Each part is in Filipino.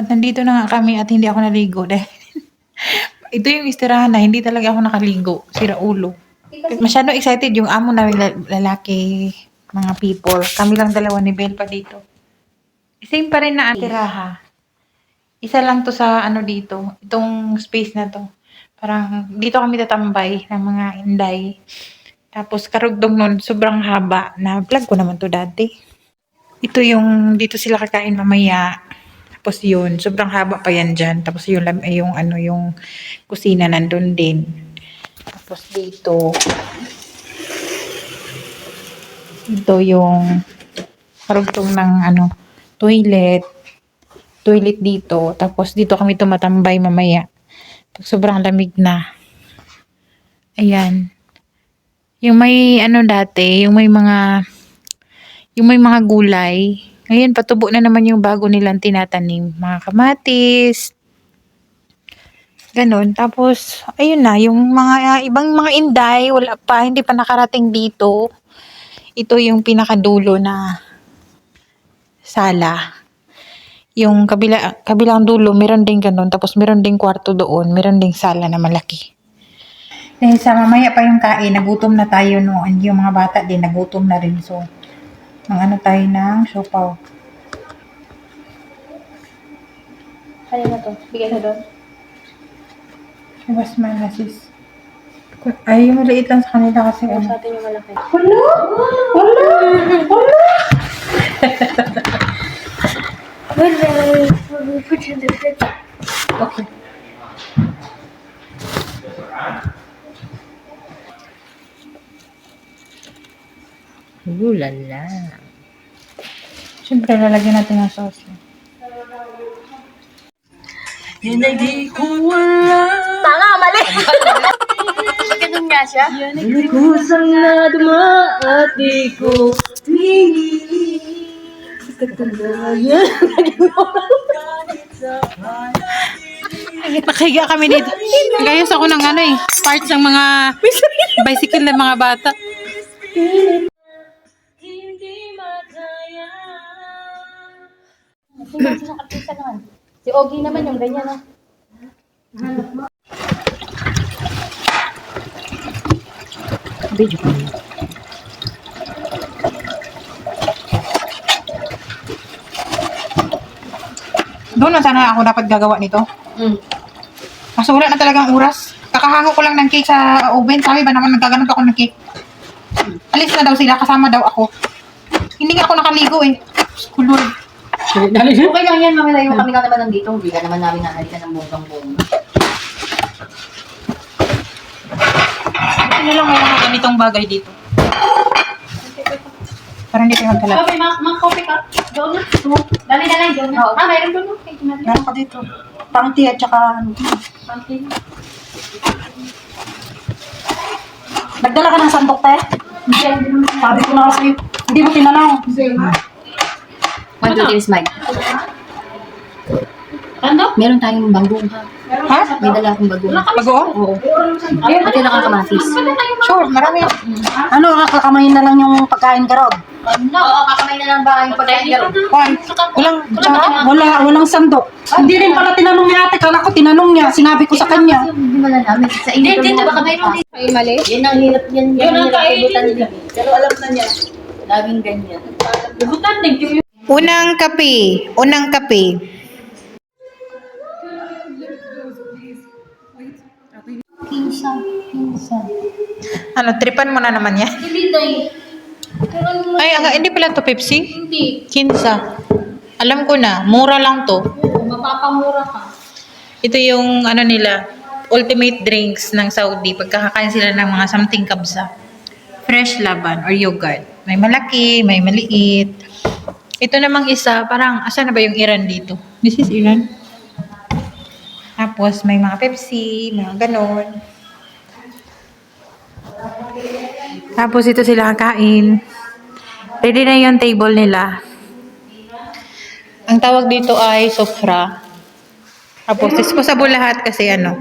At nandito na nga kami at hindi ako naligo dahil ito yung istirahan na hindi talaga ako nakaligo. Sira ulo. Masyado excited yung amo namin la- lalaki, mga people. Kami lang dalawa ni Bel pa dito. Same pa rin na tiraha. Isa lang to sa ano dito, itong space na to. Parang dito kami tatambay ng mga inday. Tapos karugdong nun, sobrang haba. Na vlog ko naman to dati. Ito yung dito sila kakain mamaya. Tapos yun, sobrang haba pa yan dyan. Tapos yung, eh, yung ano, yung kusina nandun din. Tapos dito, ito yung karugtong ng ano, toilet. Toilet dito. Tapos dito kami tumatambay mamaya. Pag sobrang lamig na. Ayan. Yung may ano dati, yung may mga yung may mga gulay. Ngayon, patubo na naman yung bago nilang tinatanim. Mga kamatis. Ganon. Tapos, ayun na, yung mga ibang mga inday, wala pa, hindi pa nakarating dito. Ito yung pinakadulo na sala. Yung kabila, kabilang dulo, meron din ganon. Tapos, meron ding kwarto doon. Meron ding sala na malaki. Dahil sa mamaya pa yung kain, nagutom na tayo noon. Yung mga bata din, nagutom na rin. So, ang ano tayo ng siopaw. Kaya na to. Bigay na doon. Labas man na sis. Ay, yung maliit lang sa kanila kasi Sa ano. atin yung malaki. Wala! Wala! Wala! We put in the fridge. Okay. Ulala. Siyempre, lalagyan natin ng sauce. Yan ay di ko wala. Tanga, mali! Ganun nga siya. Kusang na duma at di ko tingin. Katagayan. Nakahiga kami dito. Gayos ako ng ano eh. Parts ng mga bicycle ng mga bata. Hindi makaya. Sino sino artista naman? Si Ogie naman yung ganyan, no? Video ko. Doon na sana ako dapat gagawa nito. Mm. Kaso wala na talagang oras. Kakahango ko lang ng cake sa oven. Sabi ba naman nagkaganap ako ng cake. Alis na daw sila. Kasama daw ako. Hindi nga ako nakaligo eh. Kulor. Okay lang yan, mamaya yung kami na naman nandito. Hindi ka naman namin nahalikan ng bonggang bongga. Na lang may mga ganitong bagay dito. Para hindi kayo magkalat. Okay, ma ma coffee ka. Doon na. Dali na lang, doon na. Ah, mayroon doon. Okay. Meron ka dito. Pangti at saka ano. Okay. Nagdala ka ng sandok, te? Sabi ko na kasi, hindi mo tinanong. One, two, three, smile. Ano? Meron tayong bagong ha. Ha? May dala akong bagong. Bago? Oo. Pati nakakamatis. Sure, marami. Ano, kakakamay na lang yung pagkain karog? Ano? Oo, kakamay na lang ba yung pagkain Juan, walang tsaka. Wala, walang sandok. Hindi rin pala tinanong ni ate. Kala ko tinanong niya. Sinabi ko sa kanya. Hindi mo na namin. Sa inyo. Hindi, hindi. Baka mayroon din. Ay, mali. Yan ang hirap yan. Yan ang hirap nila. Pero alam na niya. Laging ganyan. Bubutan din. Unang kape. Unang kape. Ano, tripan mo na naman yan. Hindi, day. Ay, ang, hindi pala to Pepsi. Hindi. Kinsa. Alam ko na, mura lang to. Oo, mapapamura ka. Ito yung ano nila, ultimate drinks ng Saudi. Pagkakakain sila ng mga something kabsa. Fresh laban or yogurt. May malaki, may maliit. Ito namang isa, parang, asa na ba yung Iran dito? This is Iran. Tapos, may mga Pepsi, mga ganon. Tapos, ito sila kakain. Ready na yung table nila. Ang tawag dito ay sofra. Tapos, disposable lahat kasi ano.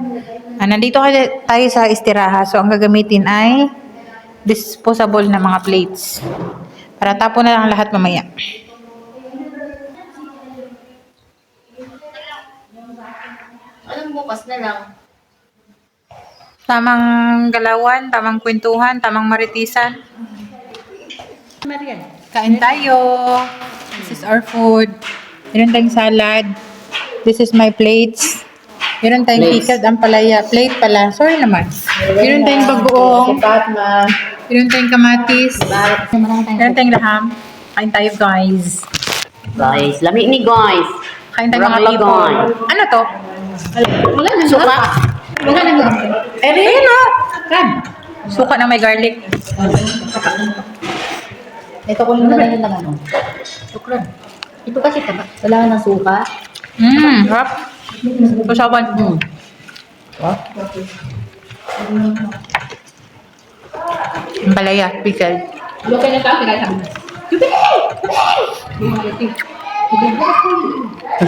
Ah, nandito kasi tayo sa istiraha. So, ang gagamitin ay disposable na mga plates. Para tapo na lang lahat mamaya. Anong bukas na lang? Tamang galawan, tamang kwentuhan, tamang maritisan. Kain tayo. This is our food. Meron tayong salad. This is my plates. Meron tayong tikad, ang palaya. Plate pala. Sorry naman. Meron tayong bagoong. Meron tayong kamatis. Meron tayong laham. Kain tayo guys. Guys, lami ni guys. Kain tayo mga people. Ano to? Wala na Suka. Wala na lang. Eh, ayun o. Suka na may garlic. Ito ko yung nalaman ng ano. Sukran. Ito kasi taba. Wala ng suka. Mmm, harap. Kusawan. Mm. Ang palaya, pickle. Okay na kasi kaya sabi Ay,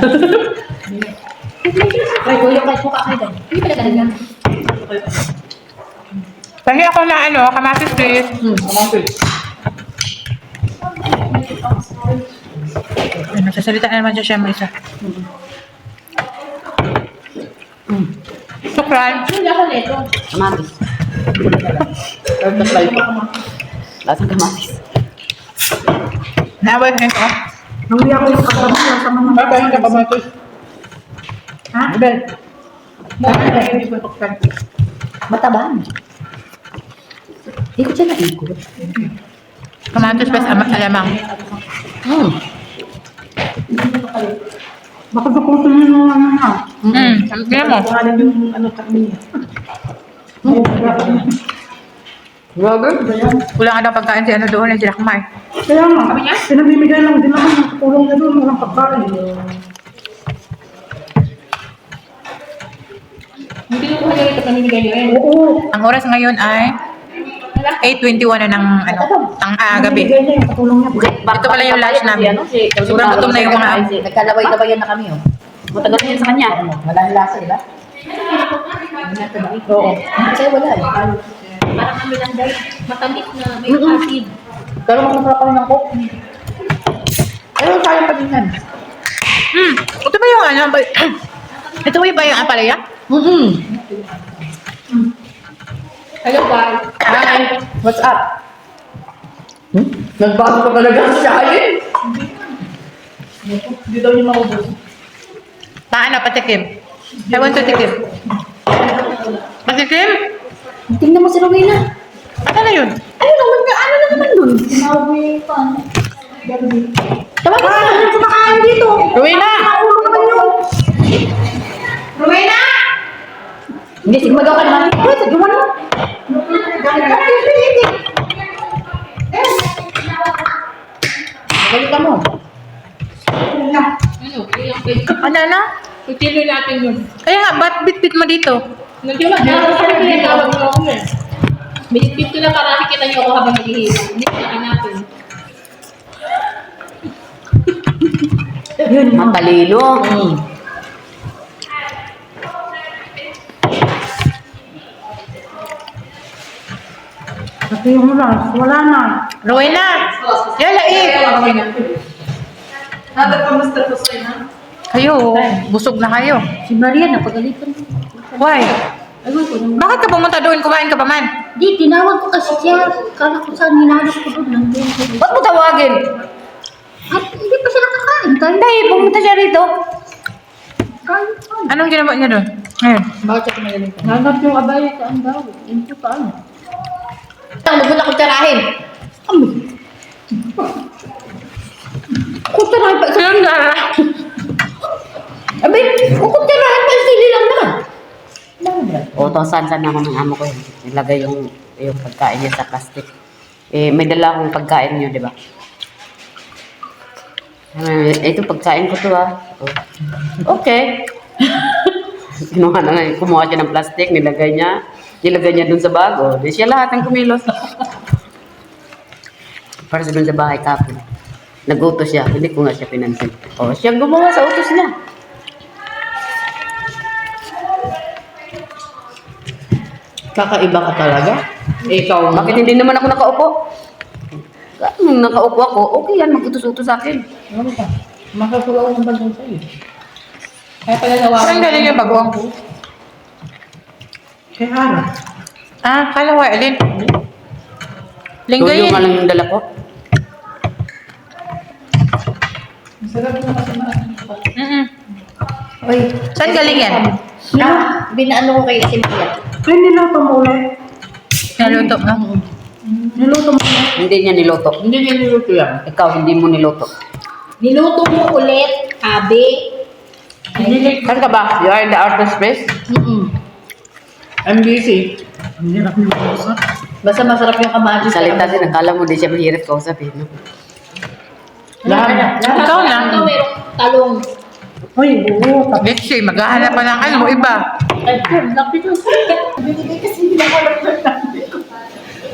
kuya, kay suka kayo. Hindi pala talaga. Kasi ako na ano, kamatis please. Hmm, kamapil. Ano, nagsasalita na naman siya siya may isa. Sukran. Hindi ako neto. Kamatis. Lasang kamatis. Naaway ko Nangyari ako yung ko sa mga Bye bye, kamatis. Ha? Bel. Matabang. Ikot siya na ikot. Kamatis plus ama alamang. Hmm. Baka gusto nyo yung ano na. Hmm, tingnan mo. Yung ano kami. Robert? Kulang ka daw pagkain si ano doon, si Lakmay. Kaya nga, pinamimigay lang din naman ng tulong na doon, walang pagkain. Hindi ko kanya ito paninigay nyo rin. Oo. Ang oras ngayon ay 8.21 na ng ano, ang ah, gabi. Pinamimigay niya yung katulong niya. Ito pala yung lunch namin. Sobrang gutom na yung mga Nagkalaway-lawayan na kami, oh. Matagal na yun sa kanya. Wala ang lasa, di ba? Oo. Kasi wala eh. Parang kami lang dahil matamis na may acid. Pero masarap pa rin ang coke. Pero sayang pa din yan. Hmm, ito ba yung ano? ba- ito ba yung apalaya? Mm-hmm. Hello, guys. Hi, what's up? Hmm? Nagbago ka talaga sa akin. Hindi daw niya maubos. Paano, patikim? I want to tikim. Patikim? Tingnan mo si Rowena. Ano na yun? Ano naman ka? Ano na naman dun? Sinabi pa. Tawag ka na kumakain dito. Rowena! Naman yun. Rowena! Hindi, sigma daw ka naman. Uy, sa gawa mo. Balik ka mo. Ano na? Kutilo natin yun. Kaya nga, ba't bit-bit mo dito? Meron sa akin tinatawag mo ako eh. Binitbit ko na para nakikita niyo ako habang naghihirap. Hindi ko natin. Yun, Matalino. Kasi yung lang, wala na. Rowena! Yala eh! Kayo, busog na kayo. Si Maria, napagalitan. Why? Ayun ko. Bakit ka pumunta doon? Kumain ka pa man? Di, tinawag ko kasi siya. Kala ko saan hinanap ko doon. Nandun ko. Ba't mo tawagin? At hindi pa siya nakakain. Kain. Hindi, pumunta siya rito. Kain. kain. Anong ginawa niya doon? Ngayon. Bakit siya pinagalitan? Nanap yung abaya sa ang daw. Ito paano? Ito, huwag mo na kutsarahin. Kutsarahin pa. Sino na? Abay, kukutsarahin pa. Sili lang naman. O, tosan-san ako ng amo ko. Nilagay yung, yung pagkain niya sa plastic. Eh, may dala akong pagkain niyo, di ba? Eh, ito pagkain ko to ah. Oh. Okay. Kinuha na nga, kumuha siya ng plastic, nilagay niya. Nilagay niya dun sa bag. Oh, di siya lahat ang kumilos. Para sa dun sa bahay kapon. Nagutos siya, hindi ko nga siya pinansin. Oh, siya gumawa sa utos niya. Kakaiba ka talaga? Ikaw Bakit hindi naman ako nakaupo? Nung nakaupo ako, okay yan, mag-utos-utos sa akin. Ano ka? Makasulaw ng bandang sa'yo. Kaya pala nawawa. Saan galing yung bagong? Kaya ano? Ah, kala ko, alin? Linggo Tuyo yun. nga lang yung dala ko. Mm-mm. Uy, Saan galing yan? Ah, binaano ko kay Cynthia. Kaya niluto mo ulit. Naluto mo. Niluto mo ulit. Hindi niya niluto. Hindi niya niluto yan. Ikaw, hindi mo niluto. Niluto mo ulit, abi. Saan ka ba? You are in the outer space? Mm-mm. I'm busy. Ang hirap niluto. Basta masarap yung kamatis. Salita din, akala mo di siya mahirap kausapin. No? Lahat. Ikaw lang. Ito merong talong. Uy, oo. Let's see, maghahanap pa ng ano mo, iba. Ay, laki ko. Binigay kasi nila ko lang ng namin ko.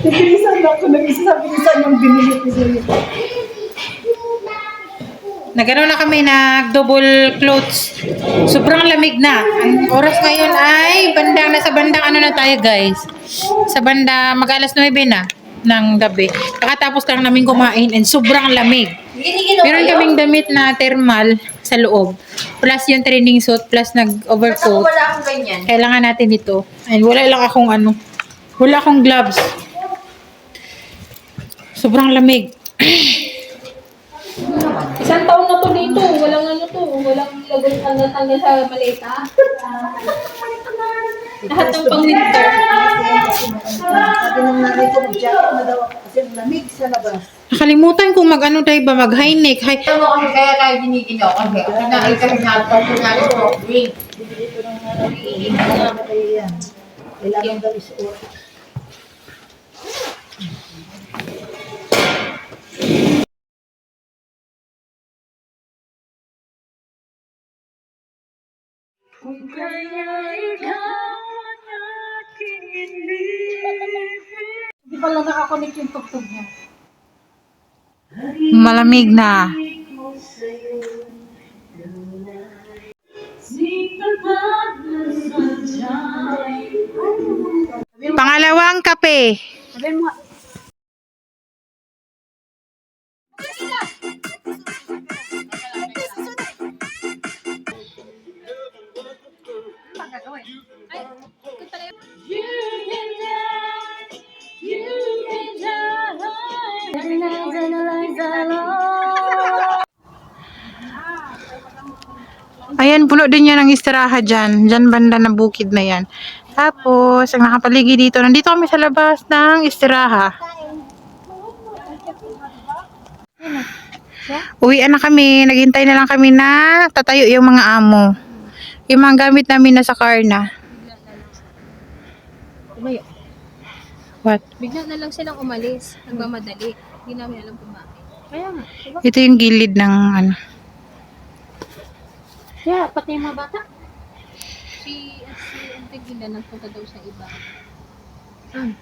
Nabilisan ako. Nag-isa sa bilisan yung binili ko sa iyo. Nagano na kami, nag-double clothes. Sobrang lamig na. Ang oras ngayon ay bandang, nasa bandang ano na tayo guys. Sa banda, mag alas 9 na ng gabi. Kakatapos lang namin kumain and sobrang lamig. Meron kaming damit na thermal sa loob. Plus yung training suit, plus Basta nag-overcoat. wala akong ganyan. Kailangan natin ito. And wala lang akong ano, wala akong gloves. Sobrang lamig. Isang taon na to dito. Walang ano to. Walang lagay hanggang-hanggang sa maleta. Lahat ng pang-winter. Sabi ng nanay ko, mag-jacket na daw ako kasi lamig sa labas. Nakalimutan kong mag ano tayo ba, mag high neck. High... Alam mo kaya tayo giniginaw kasi kinain kami na ito na ito. Drink. Bibili ko ng nanay ko, namatay yan. Kailangan daw isuot. Hindi pala nakakonect yung tugtog niya. Malamig na. Pangalawang kape. Ayan, puno din yan ng istiraha dyan. Dyan banda na bukid na yan. Tapos, ang nakapaligi dito, nandito kami sa labas ng istiraha. Uwian na kami. Naghintay na lang kami na tatayo yung mga amo. Yung mga gamit namin nasa car na. What? Bigla na lang silang umalis. Nagmamadali. Hindi namin alam bakit. Kaya nga. Diba? Ito yung gilid ng ano. Kaya pati yung mga bata. Si, si Auntie Gina nagpunta daw sa iba. Hmm.